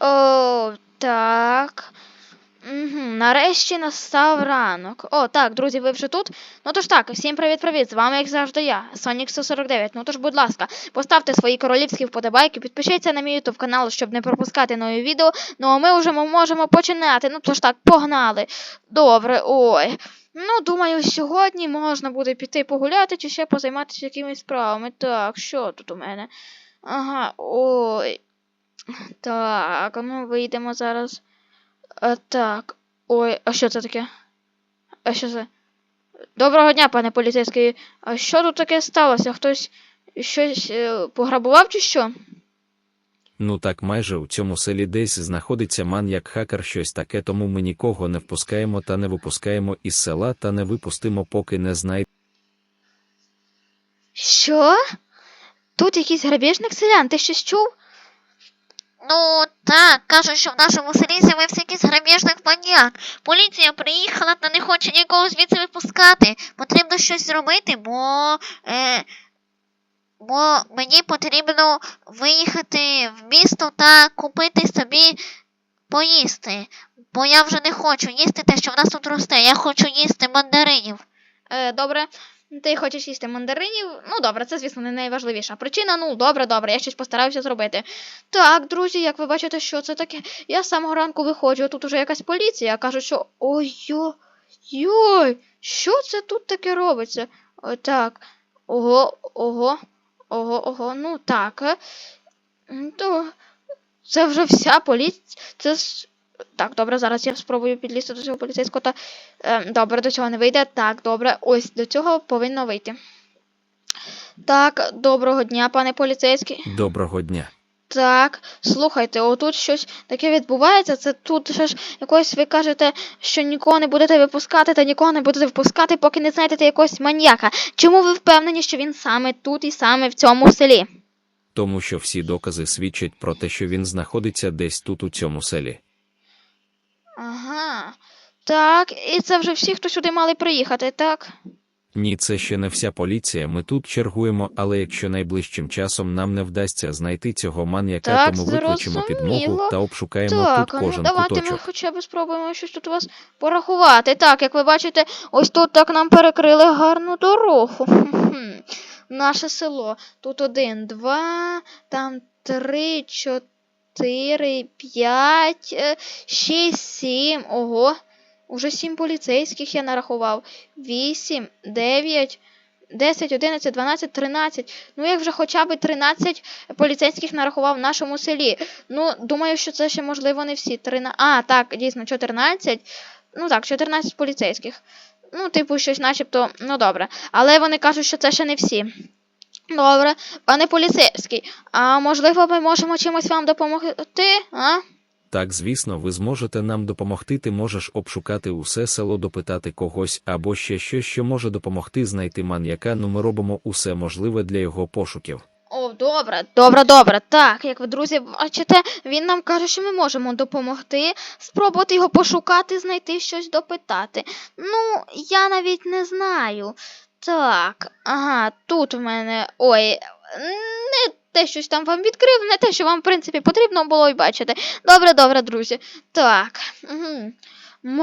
О, так. Угу, нарешті настав ранок. О, так, друзі, ви вже тут? Ну тож так, всім привіт-привіт! З вами, як завжди, я, Сонік 149. Ну тож, будь ласка, поставте свої королівські вподобайки, підпишіться на мій YouTube канал, щоб не пропускати нові відео. Ну а ми вже можемо починати. Ну тож так, погнали. Добре, ой. Ну, думаю, сьогодні можна буде піти погуляти чи ще позайматися якимись справами. Так, що тут у мене? Ага, ой. Так, а ну вийдемо зараз. А, так. Ой, а що це таке? А що це? Доброго дня, пане поліцейський. А що тут таке сталося? Хтось щось е, пограбував чи що? Ну так майже у цьому селі десь знаходиться маньяк хакер щось таке, тому ми нікого не впускаємо та не випускаємо із села та не випустимо, поки не знайдемо. Що? Тут якийсь грабіжник селян, ти щось чув? Ну так, кажуть, що в нашому селі з'явився якийсь грабіжник маньяк. Поліція приїхала та не хоче нікого звідси випускати. Потрібно щось зробити, бо. Е, бо мені потрібно виїхати в місто та купити собі поїсти. Бо я вже не хочу їсти те, що в нас тут росте. Я хочу їсти мандаринів. Е, добре, ти хочеш їсти мандаринів? Ну, добре, це, звісно, не найважливіша причина. Ну, добре, добре, я щось постараюся зробити. Так, друзі, як ви бачите, що це таке? Я з самого ранку виходжу, а тут уже якась поліція. Кажуть, що ой-ой, що це тут таке робиться? О, так. Ого, ого, ого, ого, ну так. То це вже вся поліція. Це. Так, добре, зараз я спробую підлізти до цього поліцейського та. Ем, добре, до цього не вийде. Так, добре, ось до цього повинно вийти. Так, доброго дня, пане поліцейський. Доброго дня. Так, слухайте, отут щось таке відбувається. Це тут ще ж якось ви кажете, що нікого не будете випускати, та нікого не будете випускати, поки не знайдете якогось маньяка. Чому ви впевнені, що він саме тут і саме в цьому селі? Тому що всі докази свідчать про те, що він знаходиться десь тут у цьому селі. Ага. Так, і це вже всі, хто сюди мали приїхати, так? Ні, це ще не вся поліція. Ми тут чергуємо, але якщо найближчим часом нам не вдасться знайти цього маньяка, Так, то ми викличемо підмогу зрозуміло. та обшукаємо Так, тут ну кожен давайте ми куточок. хоча б спробуємо щось тут у вас порахувати. Так, як ви бачите, ось тут так нам перекрили гарну дорогу. Хм-хм. Наше село. Тут один, два, там три, чотири, п'ять, е, шість, сім. Ого. Уже сім поліцейських я нарахував. Вісім, дев'ять. 10, 11, 12, 13. Ну, як вже хоча б 13 поліцейських нарахував в нашому селі. Ну, думаю, що це ще можливо не всі. 13... А, так, дійсно, 14. Ну так, 14 поліцейських. Ну, типу, щось начебто, ну добре. Але вони кажуть, що це ще не всі. Добре, пане поліцейський, а можливо, ми можемо чимось вам допомогти? А? Так, звісно, ви зможете нам допомогти. Ти можеш обшукати усе село, допитати когось або ще щось, що може допомогти знайти маньяка. Ну ми робимо усе можливе для його пошуків. О, добре, добре, добре. Так, як ви, друзі, бачите, він нам каже, що ми можемо допомогти, спробувати його пошукати, знайти щось допитати. Ну, я навіть не знаю. Так, ага, тут в мене. Ой, не те, щось там вам відкрив, не те, що вам, в принципі, потрібно було й бачити. Добре, добре, друзі. Так. Угу.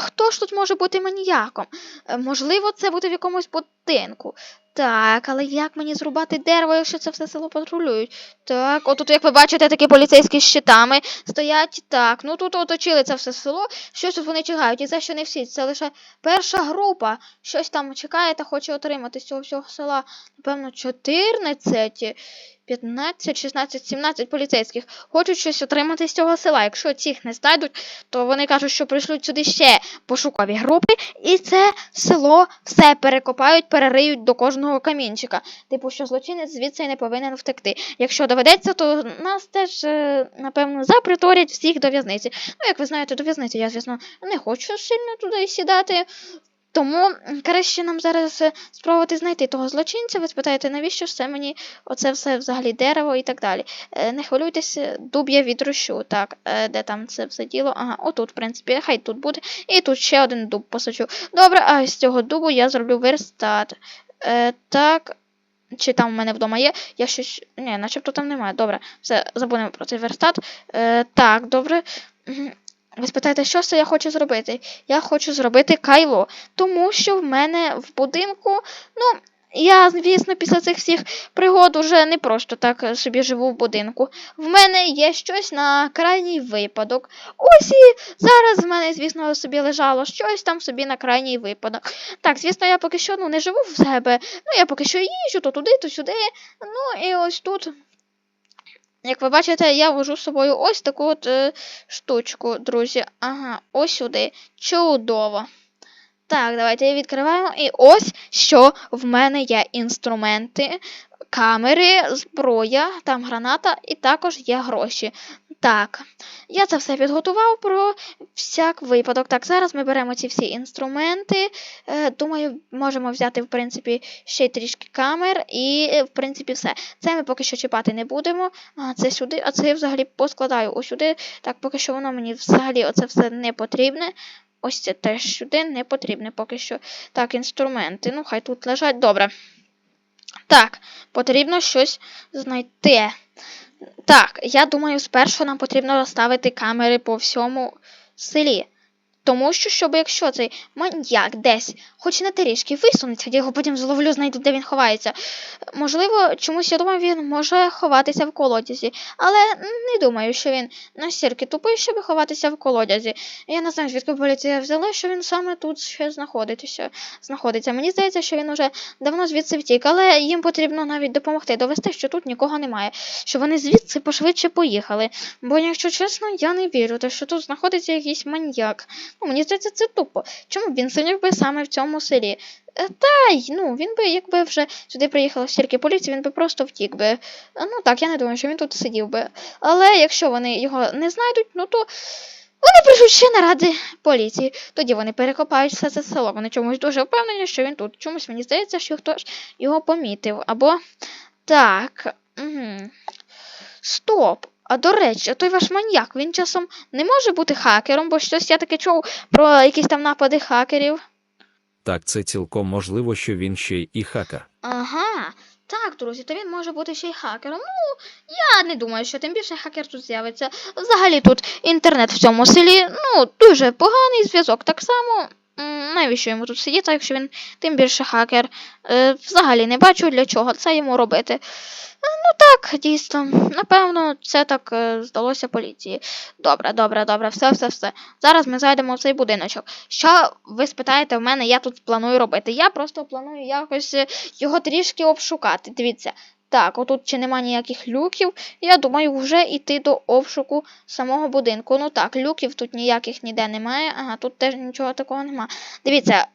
Хто ж тут може бути маніяком? Е, Можливо, це буде в якомусь будинку. Так, але як мені зрубати дерево, якщо це все село патрулюють? Так, отут, як ви бачите, такі поліцейські з щитами стоять. Так, ну тут оточили це все село. Щось тут вони чекають, і це ще не всі. Це лише перша група. Щось там чекає та хоче отримати з цього всього села. Напевно, 14, 15, 16, 17 поліцейських. Хочуть щось отримати з цього села. Якщо цих не знайдуть, то вони кажуть, що прийшлють сюди ще пошукові групи, і це село все перекопають, перериють до кожного камінчика. Типу, що злочинець звідси не повинен втекти. Якщо доведеться, то нас теж, е, напевно, заприторять всіх до в'язниці. Ну, як ви знаєте, до в'язниці я, звісно, не хочу сильно туди сідати. Тому краще нам зараз е, спробувати знайти того злочинця. Ви спитаєте, навіщо ж це мені оце все взагалі дерево і так далі. Е, Не хвилюйтесь, е, дуб я відрощу. Так, де там це все діло? Ага, отут, в принципі, хай тут буде. І тут ще один дуб посаджу. Добре, а з цього дубу я зроблю верстат. Е, так. чи там в мене вдома є. Я щось. Ні, начебто там немає. Добре, все, забудемо про цей верстат. Е, так, добре. Ви спитаєте, що це я хочу зробити? Я хочу зробити кайло, тому що в мене в будинку, ну, я, звісно, після цих всіх пригод уже не просто так собі живу в будинку. В мене є щось на крайній випадок. Ось і зараз в мене, звісно, собі лежало щось там собі на крайній випадок. Так, звісно, я поки що ну, не живу в себе. Ну, я поки що їжджу то туди, то сюди. Ну і ось тут. Як ви бачите, я вожу з собою ось таку от е, штучку, друзі. Ага, ось сюди. Чудово. Так, давайте її відкриваємо. І ось що в мене є інструменти, камери, зброя, там граната, і також є гроші. Так, я це все підготував про всяк випадок. Так, зараз ми беремо ці всі інструменти. Е, думаю, можемо взяти, в принципі, ще трішки камер, і, е, в принципі, все. Це ми поки що чіпати не будемо. А це сюди, а це я взагалі поскладаю ось сюди. Так, поки що воно мені взагалі оце все не потрібне. Ось це теж сюди не потрібне поки що. Так, інструменти. Ну, хай тут лежать. Добре. Так, потрібно щось знайти. Так, я думаю, спершу нам потрібно розставити камери по всьому селі. Тому що, щоб якщо цей маньяк десь, хоч на трішки висунеться, я його потім зловлю, знайду, де він ховається. Можливо, чомусь я думаю, він може ховатися в колодязі, але не думаю, що він настільки тупий, щоб ховатися в колодязі. Я не знаю, звідки поліція взяла, що він саме тут ще знаходиться. знаходиться. Мені здається, що він уже давно звідси втік, але їм потрібно навіть допомогти, довести, що тут нікого немає, що вони звідси пошвидше поїхали. Бо, якщо чесно, я не вірю, те, що тут знаходиться якийсь маньяк. Ну, мені здається, це тупо. Чому він сидів би саме в цьому селі? Е, Та й ну, він би, якби вже сюди приїхало стільки поліції, він би просто втік би. Е, Ну так, я не думаю, що він тут сидів би. Але якщо вони його не знайдуть, ну то вони прийшуть ще наради поліції. Тоді вони перекопають все це село. Вони чомусь дуже впевнені, що він тут. Чомусь мені здається, що хтось його помітив. Або так. Угу. Стоп. А до речі, а той ваш маньяк, він часом не може бути хакером, бо щось я таке чув про якісь там напади хакерів. Так, це цілком можливо, що він ще й і хакер. Ага. Так, друзі, то він може бути ще й хакером. Ну, я не думаю, що тим більше хакер тут з'явиться. Взагалі тут інтернет в цьому селі, ну, дуже поганий зв'язок. Так само, навіщо йому тут сидіти, якщо він тим більше хакер. Е, взагалі не бачу, для чого це йому робити. Е, ну так, дійсно, напевно, це так е, здалося поліції. Добре, добре, добре, все, все, все. Зараз ми зайдемо в цей будиночок. Що ви спитаєте в мене, я тут планую робити? Я просто планую якось його трішки обшукати. Дивіться. Так, отут чи нема ніяких люків. Я думаю, вже йти до обшуку самого будинку. Ну так, люків тут ніяких ніде немає. Ага, тут теж нічого такого нема. Дивіться,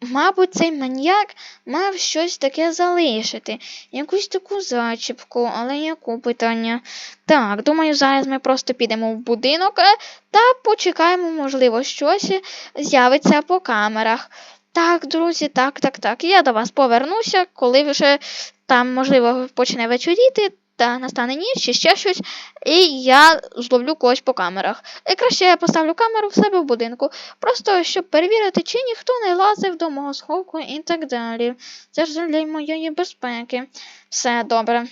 мабуть, цей маньяк мав щось таке залишити. Якусь таку зачіпку, але яку питання? Так, думаю, зараз ми просто підемо в будинок е, та почекаємо, можливо, щось з'явиться по камерах. Так, друзі, так, так, так. Я до вас повернуся, коли вже там, можливо, почне вечоріти, та настане ніч чи ще щось, і я зловлю когось по камерах. І краще я поставлю камеру в себе в будинку, просто щоб перевірити, чи ніхто не лазив до мого сховку і так далі. Це ж для моєї безпеки. Все добре.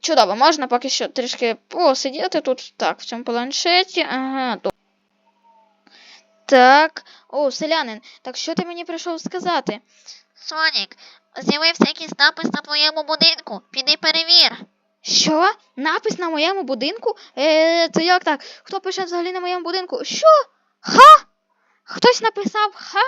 Чудово, можна поки що трішки посидіти тут, так, в цьому планшеті. Ага, тут. Так. О, селянин, так що ти мені прийшов сказати? Сонік, з'явився якийсь напис на твоєму будинку. Піди перевір. Що? Напис на моєму будинку? Е, це як так? Хто пише взагалі на моєму будинку? Що? Ха? Хтось написав ха?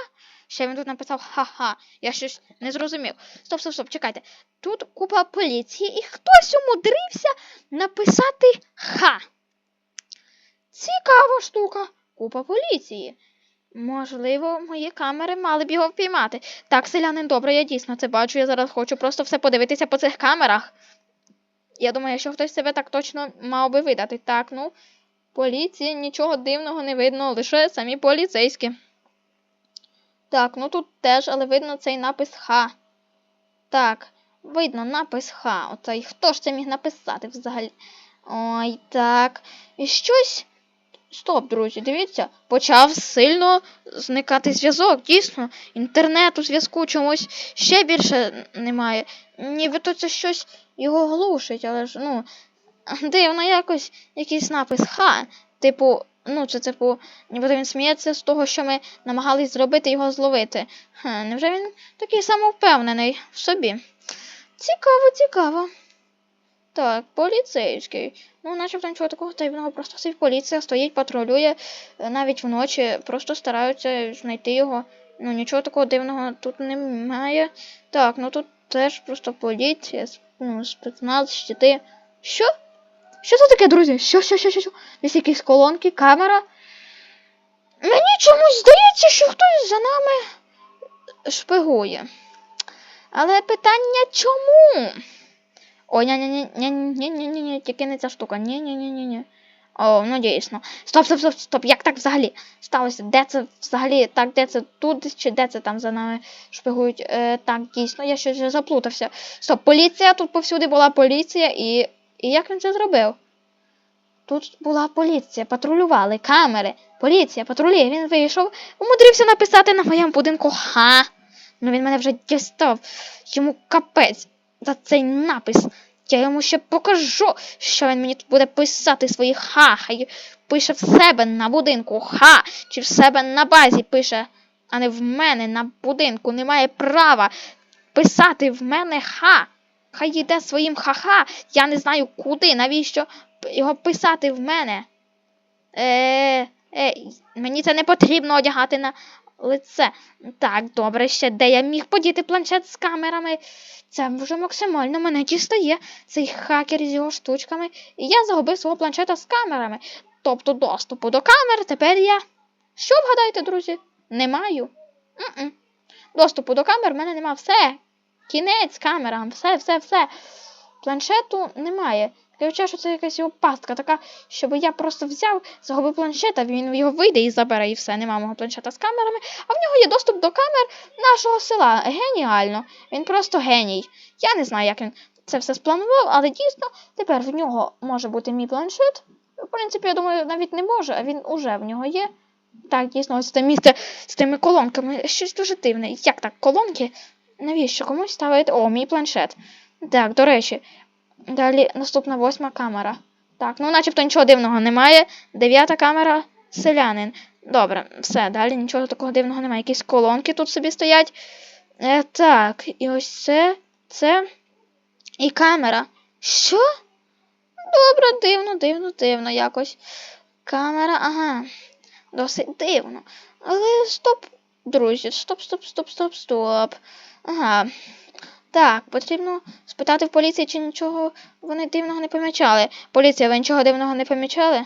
Ще він тут написав ха-ха. Я щось не зрозумів. Стоп, стоп, стоп, чекайте. Тут купа поліції, і хтось умудрився написати ха. Цікава штука. Купа поліції. Можливо, мої камери мали б його впіймати. Так, селянин, добре, я дійсно це бачу. Я зараз хочу просто все подивитися по цих камерах. Я думаю, що хтось себе так точно мав би видати. Так, ну, поліції нічого дивного не видно, лише самі поліцейські. Так, ну тут теж, але видно цей напис Х. Так, видно напис Х. Оцей хто ж це міг написати взагалі? Ой, так. І щось. Стоп, друзі, дивіться, почав сильно зникати зв'язок. Дійсно, інтернету, зв'язку чомусь ще більше немає. Нібито це щось його глушить, але ж, ну, дивно якось якийсь напис Ха. Типу, ну, це типу, нібито він сміється з того, що ми намагались зробити його зловити. Ха, невже він такий самовпевнений в собі? Цікаво, цікаво. Так, поліцейський. Ну, начебто нічого такого дивного, просто сидить поліція, стоїть, патрулює, е, навіть вночі, просто стараються знайти його. Ну, нічого такого дивного тут немає. Так, ну тут теж просто поліція, ну, спецназ, щити. Що? Що це таке, друзі? Що, що, що, що, що? Десь якісь колонки, камера. Мені чомусь здається, що хтось за нами шпигує. Але питання чому? О, ні, ні, ні, ні, ні, ні, ні, ні, тільки не ця штука. Ні, ні, ні, ні, ні. О, ну дійсно. Стоп, стоп, стоп, стоп. Як так взагалі сталося? Де це взагалі? Так, де це тут чи де це там за нами шпигують? Е, так, дійсно, я щось заплутався. Стоп, поліція, тут повсюди була поліція, і. І як він це зробив? Тут була поліція, патрулювали, камери, поліція, патрулі. Він вийшов, умудрився написати на моєму будинку ха. Ну він мене вже дістав. Йому капець за цей напис. Я йому ще покажу, що він мені тут буде писати свої ха. Хай пише в себе на будинку ха, чи в себе на базі пише, а не в мене на будинку. Немає права писати в мене ха. Хай йде своїм ха-ха. Я не знаю куди, навіщо його писати в мене. Е, е, мені це не потрібно одягати на лице. Так, добре, ще де я міг подіти планшет з камерами. Це вже максимально мене дістає, цей хакер з його штучками. І я загубив свого планшета з камерами. Тобто доступу до камер тепер я. Що вгадаєте, друзі? Не маю. М-м. Доступу до камер в мене нема. Все. Кінець камерам, все, все, все. Планшету немає. Таке відчуття, що це якась його пастка така, щоб я просто взяв, загубив планшет, а він його вийде і забере, і все, нема мого планшета з камерами. А в нього є доступ до камер нашого села. Геніально. Він просто геній. Я не знаю, як він це все спланував, але дійсно тепер в нього може бути мій планшет. В принципі, я думаю, навіть не може, а він уже в нього є. Так, дійсно, ось це місце з тими колонками. Щось дуже дивне. Як так, колонки? Навіщо комусь ставити? О, мій планшет. Так, до речі. Далі наступна восьма камера. Так, ну начебто нічого дивного немає. Дев'ята камера селянин. Добре, все, далі нічого такого дивного немає. Якісь колонки тут собі стоять. Е, так, і ось це, це. І камера. Що? Добре, дивно, дивно, дивно якось. Камера, ага. Досить дивно. Але стоп, друзі, стоп, стоп, стоп, стоп, стоп. Ага. Так, потрібно спитати в поліції, чи нічого вони дивного не помічали. Поліція, ви нічого дивного не помічали?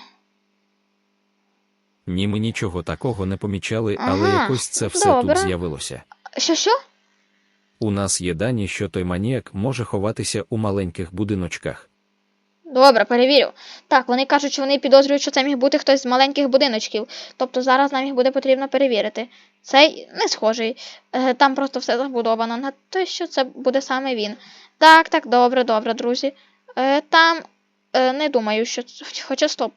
Ні, ми нічого такого не помічали, але Ага, якось це все добре. тут з'явилося. Що що? У нас є дані, що той маніяк може ховатися у маленьких будиночках. Добре, перевірю. Так, вони кажуть, що вони підозрюють, що це міг бути хтось з маленьких будиночків. Тобто зараз нам їх буде потрібно перевірити. Цей не схожий. Е, Там просто все забудовано на те, що це буде саме він. Так, так, добре, добре, друзі. Е, Там не думаю, що хоча стоп.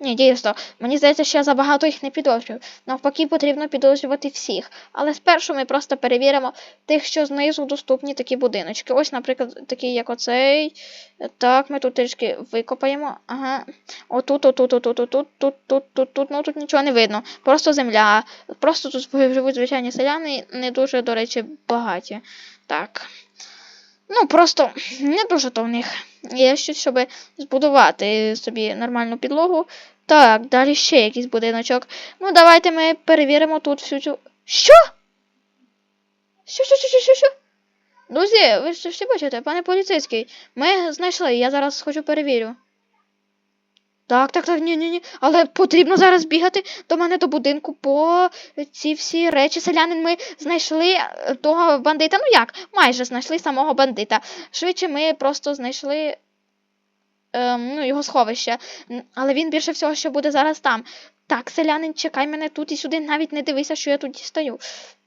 Ні, дійсно, мені здається, що я забагато їх не підозрюю. Навпаки, потрібно підозрювати всіх. Але спершу ми просто перевіримо тих, що знизу доступні такі будиночки. Ось, наприклад, такий, як оцей. Так, ми тут трішки викопаємо. Ага. Отут, отут, отут, отут, тут, тут, тут, тут, тут, ну тут нічого не видно. Просто земля. Просто тут живуть звичайні селяни, не дуже, до речі, багаті. Так. Ну, просто не дуже то в них є щось, щоб збудувати собі нормальну підлогу. Так, далі ще якийсь будиночок. Ну, давайте ми перевіримо тут всю цю. Що? Що, що, що, що, що? Друзі, ви ж всі бачите, пане поліцейський, ми знайшли, я зараз хочу перевірю. Так, так, так, ні, ні, ні. Але потрібно зараз бігати до мене до будинку, бо ці всі речі селянин ми знайшли е, того бандита. Ну як? Майже знайшли самого бандита. Швидше ми просто знайшли ем, ну, його сховище. Але він більше всього, що буде зараз там. Так, селянин, чекай мене тут і сюди, навіть не дивися, що я тут дістаю.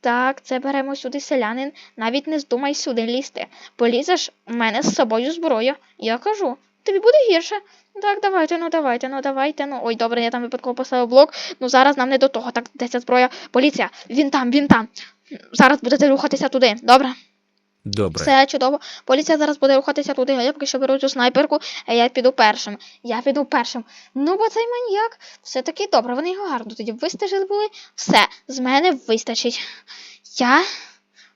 Так, це беремо сюди селянин, навіть не здумай сюди лізти. Полізеш, в мене з собою зброя. Я кажу, тобі буде гірше. Так, давайте, ну давайте, ну давайте, ну. Ой, добре, я там випадково поставив блок. Ну зараз нам не до того. Так, де ця зброя? Поліція, він там, він там. Зараз будете рухатися туди, добре? Добре. Все чудово. Поліція зараз буде рухатися туди, я поки що беру цю снайперку, а я піду першим. Я піду першим. Ну, бо цей маньяк все-таки добре, вони його гарно тоді вистежили були. Все, з мене вистачить. Я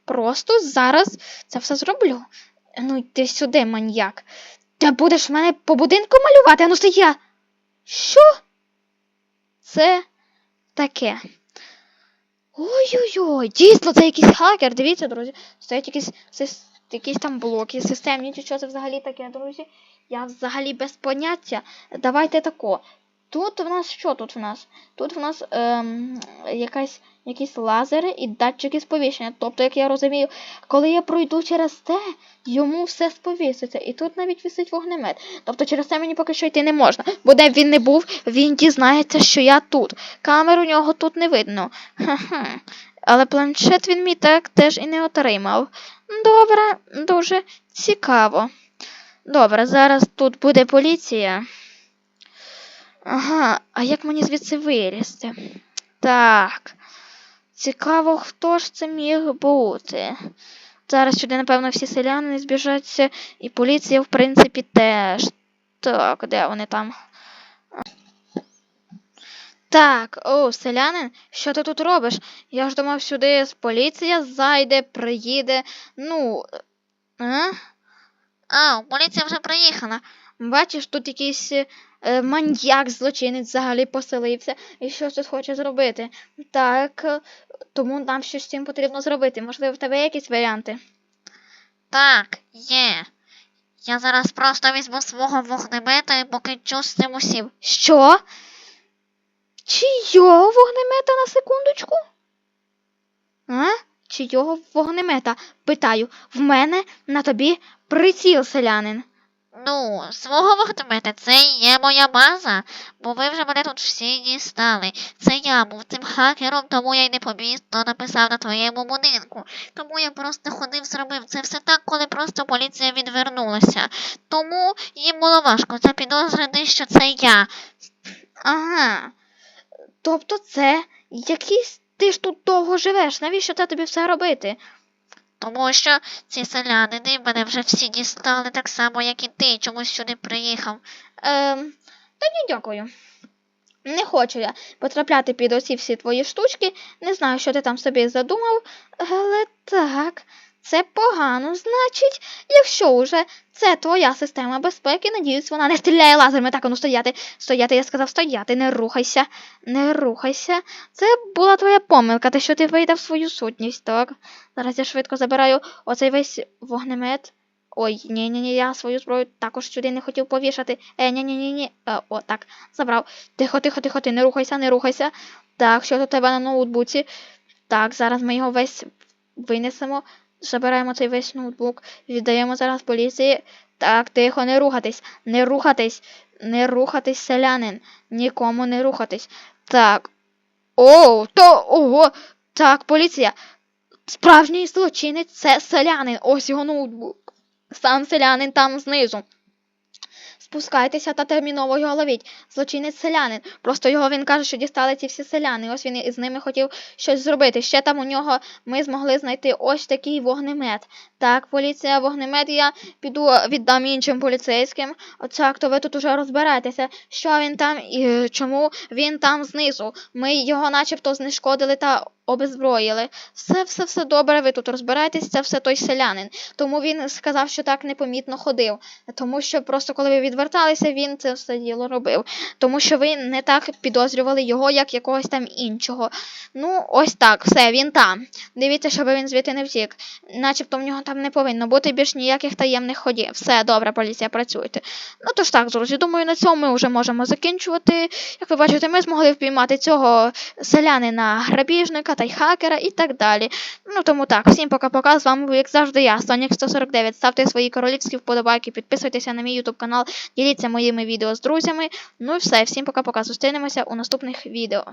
просто зараз це все зроблю. Ну, йди сюди, маньяк. Ти будеш мене по будинку малювати, а ну я. Що? Це таке. Ой-ой-ой, дійсно, це якийсь хакер. Дивіться, друзі. Стоять якісь, якісь там блоки, системні, чи що це взагалі таке, друзі. Я взагалі без поняття. Давайте тако. Тут в нас що тут в нас? Тут в нас ем, якась, якісь лазери і датчики сповіщення. Тобто, як я розумію, коли я пройду через те, йому все сповіситься. І тут навіть висить вогнемет. Тобто через це мені поки що йти не можна. Бо де б він не був, він дізнається, що я тут. Камер у нього тут не видно. Але планшет він мій так теж і не отримав. Добре, дуже цікаво. Добре, зараз тут буде поліція. Ага, а як мені звідси вилізти? Так. Цікаво, хто ж це міг бути. Зараз сюди, напевно, всі селяни збіжаться, і поліція, в принципі, теж. Так, де вони там? Так, о, селянин, що ти тут робиш? Я ж думав, сюди з поліція зайде, приїде. Ну. А? А, поліція вже приїхала. Бачиш, тут якийсь е, маньяк, злочинець взагалі поселився і щось тут хоче зробити. Так, е, тому нам щось з цим потрібно зробити. Можливо, в тебе є якісь варіанти? Так, є. Я зараз просто візьму свого вогнемета і покінчу з цим усім. Що? Чийого вогнемета на секундочку? А? Чийого вогнемета? Питаю, в мене на тобі приціл, селянин. Ну, свого вогнемета, це є моя база, бо ви вже мене тут всі дістали. Це я був цим хакером, тому я й непомітно написав на твоєму будинку. Тому я просто ходив, зробив це все так, коли просто поліція відвернулася. Тому їм було важко запідозрити, що це я. Ага. Тобто це якийсь. Ти ж тут довго живеш, навіщо це тобі все робити? Тому що ці селянини мене вже всі дістали так само, як і ти, чомусь сюди приїхав. Ем, та ні, дякую. Не хочу я потрапляти під оці всі твої штучки. Не знаю, що ти там собі задумав, але так, це погано. Значить, якщо уже це твоя система безпеки, надіюсь, вона не стріляє лазерами. Так, ну стояти, стояти, я сказав стояти, не рухайся, не рухайся. Це була твоя помилка, те, що ти вийдав свою сутність, так? Зараз я швидко забираю оцей весь вогнемет. Ой, ні, ні, ні, я свою зброю також сюди не хотів повішати. Е, ні, ні, ні, ні. Е, о, так, забрав. Тихо, тихо, тихо, ти не рухайся, не рухайся. Так, що тут у тебе на ноутбуці? Так, зараз ми його весь винесемо. Забираємо цей весь ноутбук, віддаємо зараз поліції. Так, тихо, не рухатись, не рухатись, не рухатись, селянин. Нікому не рухатись. Так. О, то ого. Так, поліція. Справжній злочинець це селянин. Ось його ноутбук. Сам селянин там знизу. Спускайтеся та терміново його ловіть. Злочинець селянин. Просто його він каже, що дістали ці всі селяни. Ось він із ними хотів щось зробити. Ще там у нього ми змогли знайти ось такий вогнемет. Так, поліція, вогнемет я піду віддам іншим поліцейським. Оцак, то ви тут уже розберетеся, що він там і чому він там знизу. Ми його начебто знешкодили та обезброїли. Все, все, все добре, ви тут розбираєтесь, це все той селянин. Тому він сказав, що так непомітно ходив. Тому що просто коли ви відверталися, він це все діло робив. Тому що ви не так підозрювали його, як якогось там іншого. Ну, ось так, все, він там. Дивіться, щоб він звідти не втік. Начебто в нього там не повинно бути більш ніяких таємних ходів. Все, добре, поліція, працюйте. Ну тож так, друзі, думаю, на цьому ми вже можемо закінчувати. Як ви бачите, ми змогли впіймати цього селянина грабіжника та й хакера і так далі. Ну тому так, всім пока-пока. З вами як завжди, я, Сонік 149. Ставте свої королівські вподобайки, підписуйтеся на мій ютуб канал, діліться моїми відео з друзями. Ну і все, всім пока-пока. Зустрінемося у наступних відео.